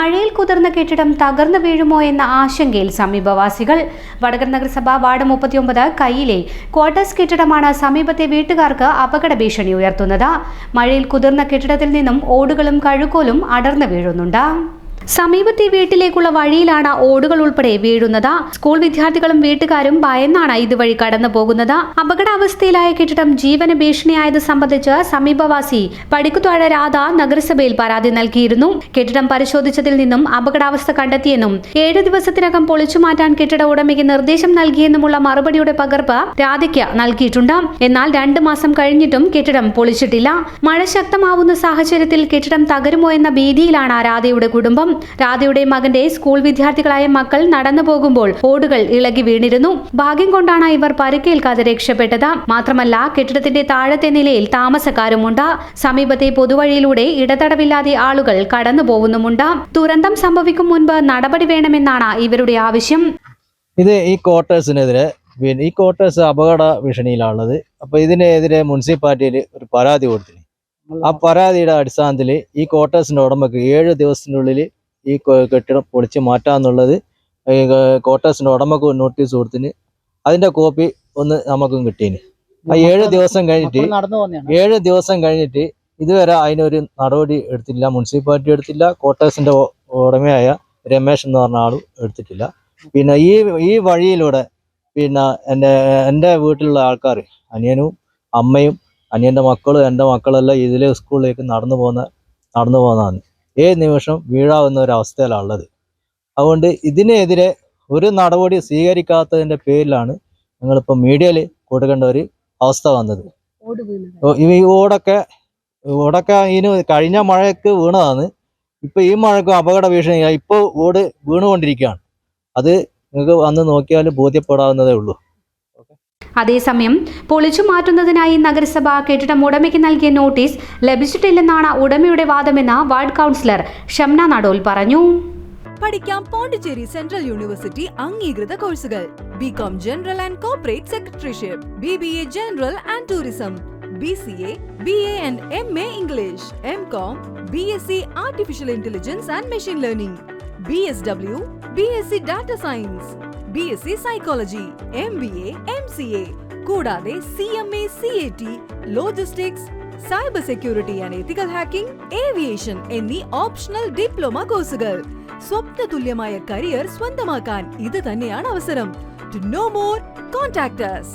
മഴയിൽ കുതിർന്ന കെട്ടിടം തകർന്നു വീഴുമോ എന്ന ആശങ്കയിൽ സമീപവാസികൾ. വടകര നഗരസഭ വാർഡ് മുപ്പത്തിയൊമ്പത് കയ്യിലെ ക്വാർട്ടേഴ്സ് കെട്ടിടമാണ് സമീപത്തെ വീട്ടുകാർക്ക് അപകട ഭീഷണി ഉയർത്തുന്നത്. മഴയിൽ കുതിർന്ന കെട്ടിടത്തിൽ നിന്നും ഓടുകളും കഴുക്കോലും അടർന്നു വീഴുന്നുണ്ട്. സമീപത്തെ വീട്ടിലേക്കുള്ള വഴിയിലാണ് ഓടുകൾ ഉൾപ്പെടെ വീഴുന്നത്. സ്കൂൾ വിദ്യാർത്ഥികളും വീട്ടുകാരും ഭയന്നാണ് ഇതുവഴി കടന്നു പോകുന്നത്. അപകടാവസ്ഥയിലായ കെട്ടിടം ജീവന ഭീഷണിയായത് സംബന്ധിച്ച് സമീപവാസി പടിക്കുത്താഴ രാധ നഗരസഭയിൽ പരാതി നൽകിയിരുന്നു. കെട്ടിടം പരിശോധിച്ചതിൽ നിന്നും അപകടാവസ്ഥ കണ്ടെത്തിയെന്നും ഏഴ് ദിവസത്തിനകം പൊളിച്ചു മാറ്റാൻ കെട്ടിട ഉടമയ്ക്ക് നിർദ്ദേശം നൽകിയെന്നുമുള്ള മറുപടിയുടെ പകർപ്പ് രാധയ്ക്ക് നൽകിയിട്ടുണ്ട്. എന്നാൽ രണ്ട് മാസം കഴിഞ്ഞിട്ടും കെട്ടിടം പൊളിച്ചിട്ടില്ല. മഴ ശക്തമാവുന്ന സാഹചര്യത്തിൽ കെട്ടിടം തകരുമോ എന്ന ഭീതിയിലാണ് രാധയുടെ കുടുംബം. രാധയുടെ മകന്റെ സ്കൂൾ വിദ്യാർത്ഥികളായ മക്കൾ നടന്നു പോകുമ്പോൾ ഓടുകൾ ഇളകി വീണിരുന്നു. ഭാഗ്യം കൊണ്ടാണ് ഇവർ പരുക്കേൽക്കാതെ രക്ഷപ്പെട്ടത്. മാത്രമല്ല കെട്ടിടത്തിന്റെ താഴത്തെ നിലയിൽ താമസക്കാരുമുണ്ട്. സമീപത്തെ പൊതുവഴിയിലൂടെ ഇടതടവില്ലാതെ ആളുകൾ കടന്നു പോകുന്നുമുണ്ട്. ദുരന്തം സംഭവിക്കും മുൻപ് നടപടി വേണമെന്നാണ് ഇവരുടെ ആവശ്യം. ഇത് ഈ ക്വാർട്ടേഴ്സിനെതിരെ പിന്നെ ഈ ക്വാർട്ടേഴ്സ് അപകട ഭീഷണിയിലാണുള്ളത്. അപ്പൊ ഇതിനെതിരെ മുനിസിപ്പാലിറ്റിയിൽ ഒരു പരാതി കൊടുത്തിരുന്നു ആ പരാതിയുടെ അടിസ്ഥാനത്തിൽ ഈ ക്വാർട്ടേഴ്സിന്റെ ഉടമക്ക് ഏഴ് ദിവസത്തിനുള്ളിൽ ഈ കെട്ടിടം പൊളിച്ച് മാറ്റാമെന്നുള്ളത് ക്വാർട്ടേഴ്സിന്റെ ഉടമക്ക് നോട്ടീസ് കൊടുത്തിന്. അതിന്റെ കോപ്പി ഒന്ന് നമുക്കും കിട്ടീന്. ആ ഏഴ് ദിവസം കഴിഞ്ഞിട്ട് ഏഴ് ദിവസം കഴിഞ്ഞിട്ട് ഇതുവരെ അതിനൊരു നടപടി എടുത്തില്ല മുനിസിപ്പാലിറ്റി എടുത്തില്ല ക്വാർട്ടേഴ്സിന്റെ ഉടമയായ രമേശ് എന്ന് പറഞ്ഞ ആളും എടുത്തിട്ടില്ല. പിന്നെ ഈ ഈ വഴിയിലൂടെ പിന്നെ എന്റെ എന്റെ വീട്ടിലുള്ള ആൾക്കാർ അനിയനും അമ്മയും അനിയന്റെ മക്കളും എന്റെ മക്കളെല്ലാം ഇതിലെ സ്കൂളിലേക്ക് നടന്നു പോകുന്ന നടന്നു പോകുന്നതാണ് ഏത് നിമിഷം വീഴാവുന്ന ഒരു അവസ്ഥയിലാണ് ഉള്ളത് അതുകൊണ്ട് ഇതിനെതിരെ ഒരു നടപടി സ്വീകരിക്കാത്തതിന്റെ പേരിലാണ് ഞങ്ങളിപ്പോൾ മീഡിയയിൽ കൊടുക്കേണ്ട ഒരു അവസ്ഥ വന്നത്. ഈ ഓടൊക്കെ ഓടൊക്കെ ഇതിന് കഴിഞ്ഞ മഴയ്ക്ക് വീണതാണ്. ഇപ്പൊ ഈ മഴക്കും അപകട ഭീഷണി ഇപ്പൊ ഓട് വീണുകൊണ്ടിരിക്കുകയാണ്. അത് നിങ്ങൾക്ക് വന്ന് നോക്കിയാൽ ബോധ്യപ്പെടാവുന്നതേ ഉള്ളൂ. അതേസമയം പൊളിച്ചു മാറ്റുന്നതിനായി നഗരസഭ കെട്ടിടം ഉടമയ്ക്ക് നൽകിയ നോട്ടീസ് ലഭിച്ചിട്ടില്ലെന്നാണ് ഉടമയുടെ വാദമെന്ന് വാർഡ് കൗൺസിലർ ഷംന നടോൽ പറഞ്ഞു. പഠിക്കാം പോണ്ടിച്ചേരി സെൻട്രൽ യൂണിവേഴ്സിറ്റി അംഗീകൃത കോഴ്സുകൾ. B com general and corporate secretaryship B B A general and tourism B C A B A and M A English M com B S C artificial intelligence and machine learning B S W B S C data science. B S C psychology M B A M C A കൂടാതെ C M A C A T logistics cyber security and ethical hacking aviation എന്നീ optional diploma കോഴ്സുകൾ സ്വപ്ന തുല്യമായ career സ്വന്തമാക്കാൻ ഇത് തന്നെയാണ് അവസരം. To know more കോൺടാക്ടേഴ്സ്